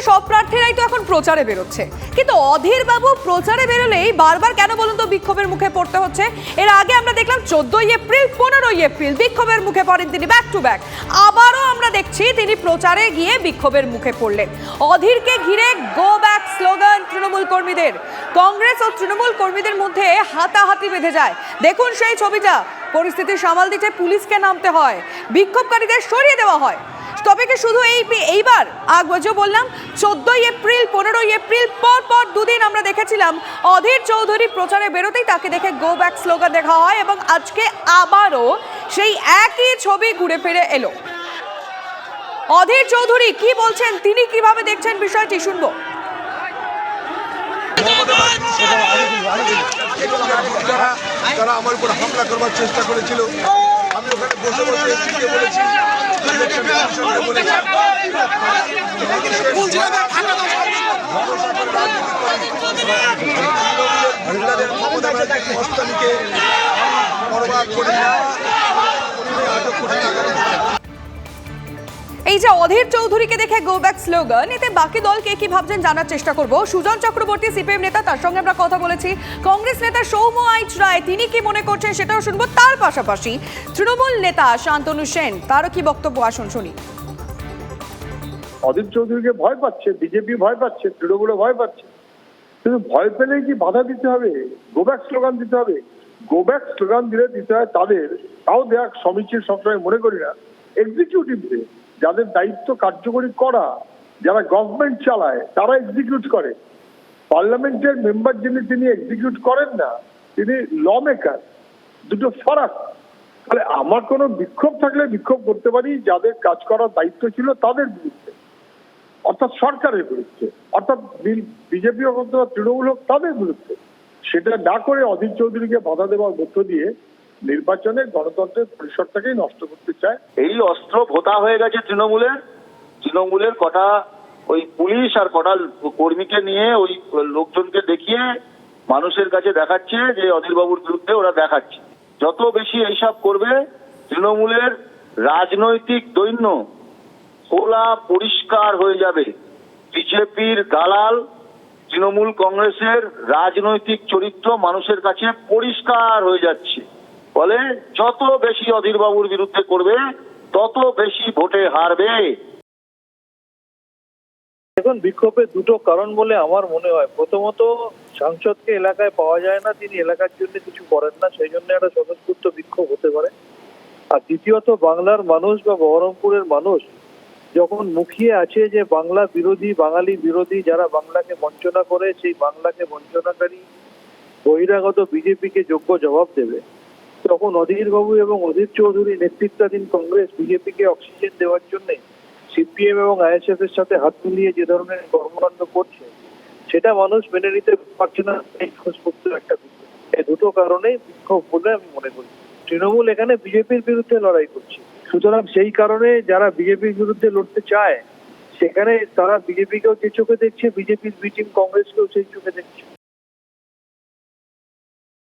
সব প্রার্থীরাই তো এখন প্রচারে বেরোচ্ছে। কিন্তু অধীর বাবু প্রচারে বেরোলেই বারবার কেন বলুন তো বিক্ষোভের মুখে পড়তে হচ্ছে? এর আগে আমরা দেখলাম চোদ্দই এপ্রিল, পনেরোই এপ্রিল বিক্ষোভের মুখে পড়েন তিনি ব্যাক টু ব্যাক আবারও আমরা দেখছি তিনি প্রচারে গিয়ে বিক্ষোভের মুখে পড়লেন। অধীরকে ঘিরে গো ব্যাক স্লোগান তৃণমূল কর্মীদের। কংগ্রেস ও তৃণমূল কর্মীদের মধ্যে হাতাহাতি বেঁধে যায়। দেখুন সেই ছবিটা। পরিস্থিতি সামাল দিতে পুলিশকে নামতে হয়। বিক্ষোভকারীদের সরিয়ে দেওয়া হয়। তবে কি শুধু এই এইবার আগবজও বললাম, চোদ্দই এপ্রিল, পনেরোই এপ্রিল পর পর দুদিন আমরা দেখেছিলাম অধীর চৌধুরী প্রচারে বেরোতেই তাকে দেখে গো ব্যাক স্লোগান দেখা হয় এবং আজকে আবারও সেই একই ছবি ঘুরে ফিরে এলো। অধীর চৌধুরী, কি বলছেন? তিনি কীভাবে দেখছেন বিষয়টি? শুনব। যারা আমার উপর হামলা করবার চেষ্টা করেছিল ওখানে বসে এসপিকে বলেছি? ক্ষমতা ব্যানার্জির মস্তানিকে বরবাদ করে না এই যে অধীর চৌধুরীকে দেখে গো ব্যাক স্লোগান এতে বাকি দলকে কি ভাবছেন জানার চেষ্টা করব। সুজন চক্রবর্তী সিপিএম নেতা, তার সঙ্গে আমরা কথা বলেছি। কংগ্রেস নেতা সৌম্য আইচ রায়, তিনি কি মনে করছেন সেটাও শুনব। তার পাশাপাশি তৃণমূল নেতা শান্তনু সেন, তারও কি বক্তব্য? আসুন শুনি। অদিত চৌধুরীকে ভয় পাচ্ছে, বিজেপি ভয় পাচ্ছে তৃণমূলে ভয় পাচ্ছে। কিন্তু ভয় পেলেই কি বাধা দিতে হবে? গোব্যাক স্লোগান দিতে হবে। গোব্যাক স্লোগান দিলে দিতে হয় তাদের। তাও দেখ, সমীচীন সবসময় মনে করি না। এক্সিকিউটিভদের যাদের দায়িত্ব কার্যকরী করা, যারা গভর্নমেন্ট চালায়, তারা এক্সিকিউট করে। পার্লামেন্টের মেম্বার যিনি, তিনি এক্সিকিউট করেন না, তিনি ল মেকার দুটো ফারাক। তাহলে আমার কোনো বিক্ষোভ থাকলে বিক্ষোভ করতে পারি, যাদের কাজ করার দায়িত্ব ছিল তাদের বিরুদ্ধে। অর্থাৎ সরকারের বিরুদ্ধে। অর্থাৎ বিজেপি অথবা তৃণমূল হোক, তাদের বিরুদ্ধে। সেটা না করে অধীর চৌধুরীকে বাধা দেওয়ার মধ্য দিয়ে নির্বাচনে গণতন্ত্রের পরিসরটাকেই নষ্ট করতে চায়। এই অস্ত্র ভোতা হয়ে গেছে তৃণমূলের। তৃণমূলের কটা ওই পুলিশ আর কটা কর্মীকে নিয়ে ওই লোকজনকে দেখিয়ে মানুষের কাছে দেখাচ্ছে যে অধীরবাবুর বিরুদ্ধে ওরা দেখাচ্ছে। যত বেশি এইসব করবে, তৃণমূলের রাজনৈতিক দৈন্য খোলা পরিষ্কার হয়ে যাবে। বিজেপির দালাল, তৃণমূল কংগ্রেসের রাজনৈতিক চরিত্র মানুষের কাছে পরিষ্কার হয়ে যাচ্ছে। ফলে যত বেশি অধীরবাবুর বিরুদ্ধে করবে, তত বেশি ভোটে হারবে। এখন বিক্ষোভের দুটো কারণ বলে আমার মনে হয়। প্রথমত, সাংসদকে এলাকায় পাওয়া যায় না, তিনি এলাকার জন্য কিছু করেন না, সেই জন্য একটা স্বতঃস্ফূর্ত বিক্ষোভ হতে পারে। আর দ্বিতীয়ত, বাংলার মানুষ বা বহরমপুরের মানুষ যখন মুখিয়ে আছে যে বাংলা বিরোধী, বাঙালি বিরোধী, যারা বাংলাকে বঞ্চনা করে, সেই বাংলাকে বঞ্চনাকারী, বহিরাগত বিজেপিকে যোগ্য জবাব দেবে। তখন অধীর বাবু এবং অধীর চৌধুরী নেতৃত্বাধীন কংগ্রেস বিজেপিকে অক্সিজেন দেওয়ার জন্য সিপিএম এবং আইএসএফ এর সাথে হাত মিলিয়ে যে ধরনের কর্মকাণ্ড করছে, সেটা মানুষ মেনে নিতে পারছে না একটা এই দুটো কারণেই বিক্ষোভ বলে আমি মনে করি। তৃণমূল এখানে বিজেপির বিরুদ্ধে লড়াই করছে। সুতরাং সেই কারণে যারা বিজেপির বিরুদ্ধে লড়তে চায়, সেখানে তারা বিজেপিকেও যে চোখে দেখছে, বিজেপির বিটিম কংগ্রেসকেও সেই চোখে দেখছে।